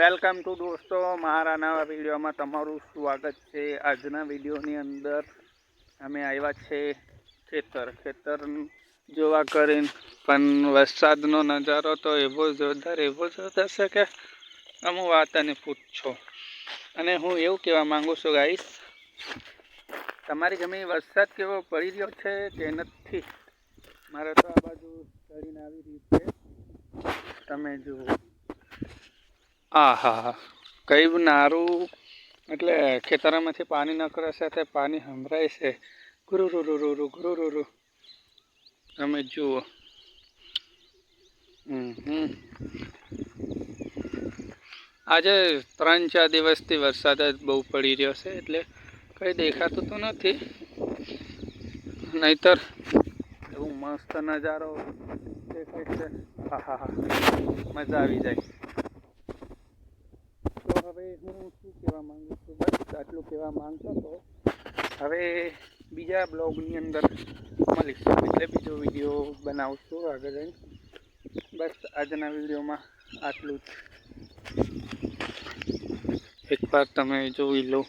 Welcome to દોસ્તો, મારા નવા વિડીયોમાં તમારું સ્વાગત છે. આજના વિડીયોની અંદર અમે આવ્યા છે ખેતર. ખેતર જોવા કરીને પણ વરસાદનો નજારો તો એવો જોરદાર એવો જોરદાર છે કે અમુક વાત અને પૂછો. અને હું એવું કહેવા માગું છું ગાઈસ તમારી ગમે વરસાદ કેવો પડી રહ્યો છે કે નથી? મારે તો આ બાજુ ચડીને આવી રહ્યું છે. તમે જુઓ. આ હા હા કઈ નારું એટલે ખેતરમાંથી પાણી નકરે તે પાણી સંભળાય છે. ગુરુ રુ રુ રુ ગુરુ રુ રુ તમે જુઓ આજે ત્રણ ચાર દિવસથી વરસાદ જ બહુ પડી રહ્યો છે એટલે કંઈ દેખાતું તો નથી. નહીતર એવું મસ્ત નજારો દેખાય છે. હા હા હા. મજા આવી જાય. હું શું કહેવા માંગુ છું? બસ આટલું કહેવા માંગતો તો હવે બીજા બ્લોગની અંદર મળીશું. એટલે બીજો વીડિયો બનાવશું આગળ જઈને. બસ આજના વિડીયોમાં આટલું જ. એકવાર તમે જોઈ લો.